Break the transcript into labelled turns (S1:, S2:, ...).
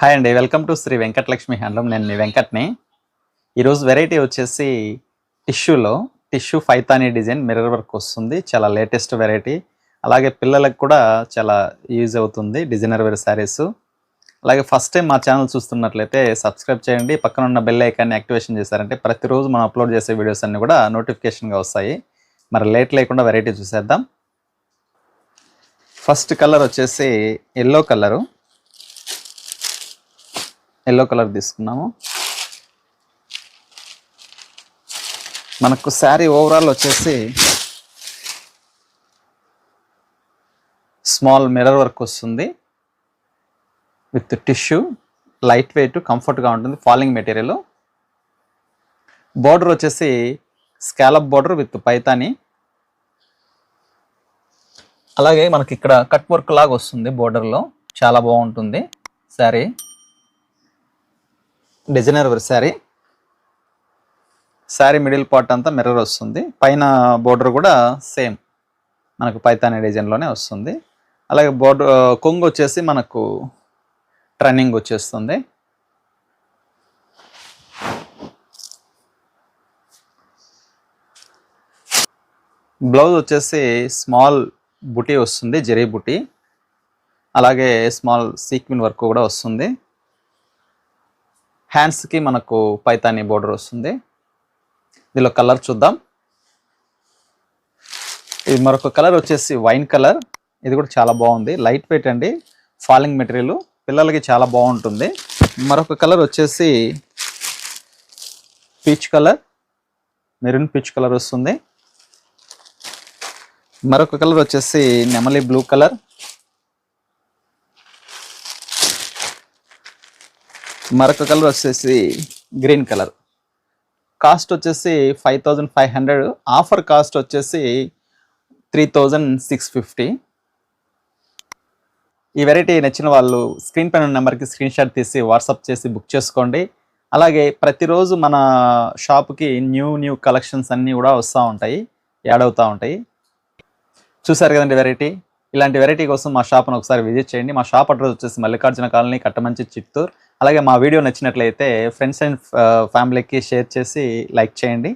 S1: Hi అండి welcome to Sri Venkatalakshmi handloom నేను మీ వెంకట్ని. ఈరోజు వెరైటీ వచ్చేసి టిష్యూలో tissue Paithani design mirror work వస్తుంది. చాలా లేటెస్ట్ వెరైటీ అలాగే పిల్లలకు కూడా చాలా యూజ్ అవుతుంది డిజైనర్ వేర్ శారీస్ అలాగే ఫస్ట్ టైం మా ఛానల్ చూస్తున్నట్లయితే సబ్స్క్రైబ్ చేయండి. పక్కన ఉన్న బెల్ ఐకాన్ని యాక్టివేషన్ చేశారంటే ప్రతిరోజు మనం అప్లోడ్ చేసే వీడియోస్ అన్నీ కూడా నోటిఫికేషన్గా వస్తాయి. మరి లేట్ లేకుండా వెరైటీ చూసేద్దాం. ఫస్ట్ కలర్ వచ్చేసి ఎల్లో కలరు ఎల్లో కలర్ తీసుకున్నాము. మనకు శారీ ఓవరాల్ వచ్చేసి స్మాల్ మిర్రర్ వర్క్ వస్తుంది. విత్ టిష్యూ లైట్ వెయిట్ కంఫర్ట్గా ఉంటుంది. ఫాలింగ్ మెటీరియల్ బార్డర్ వచ్చేసి స్కాలప్ బార్డర్ విత్ పైతాని అలాగే మనకి ఇక్కడ కట్ వర్క్ లాగా వస్తుంది బోర్డర్లో చాలా బాగుంటుంది sari. Designer wear sari. Sari middle part అంతా మిర్రర్ వస్తుంది. పైన బోర్డర్ కూడా సేమ్. మనకు పైతాని డిజైన్లోనే వస్తుంది. అలాగే బోర్డర్ కొంగు వచ్చేసి మనకు ట్రన్నింగ్ వచ్చేస్తుంది. బ్లౌజ్ వచ్చేసి స్మాల్ బుటీ వస్తుంది జరీ బుటీ. అలాగే స్మాల్ సీక్విన్ వర్క్ కూడా వస్తుంది. హ్యాండ్స్కి మనకు పైతాని బోర్డర్ వస్తుంది. దీనిలో కలర్ చూద్దాం. ఇది మరొక కలర్ వచ్చేసి వైన్ కలర్ ఇది కూడా చాలా బాగుంది. లైట్ వెయిట్ అండి. ఫాలింగ్ మెటీరియల్ పిల్లలకి చాలా బాగుంటుంది. మరొక కలర్ వచ్చేసి peach colour maroon peach colour వస్తుంది. మరొక కలర్ వచ్చేసి నెమలి బ్లూ కలర్ మరొక కలర్ వచ్చేసి గ్రీన్ కలర్. కాస్ట్ వచ్చేసి five thousand five hundred offer cost వచ్చేసి త్రీ థౌజండ్ సిక్స్ ఫిఫ్టీ. ఈ వెరైటీ నచ్చిన వాళ్ళు స్క్రీన్ పైన నెంబర్కి స్క్రీన్ షాట్ తీసి వాట్సాప్ చేసి బుక్ చేసుకోండి. అలాగే ప్రతిరోజు మన షాప్కి న్యూ న్యూ కలెక్షన్స్ అన్నీ కూడా వస్తూ ఉంటాయి యాడ్ అవుతూ ఉంటాయి. చూసారు కదండి వెరైటీ? ఇలాంటి వెరైటీ కోసం మా షాప్ను ఒకసారి విజిట్ చేయండి. మా షాప్ అడ్రస్ వచ్చేసి మల్లికార్జున కాలనీ కట్టమంచి చిత్తూరు. అలాగే మా వీడియో నచ్చినట్లయితే ఫ్రెండ్స్ అండ్ ఫ్యామిలీకి షేర్ చేసి లైక్ చేయండి.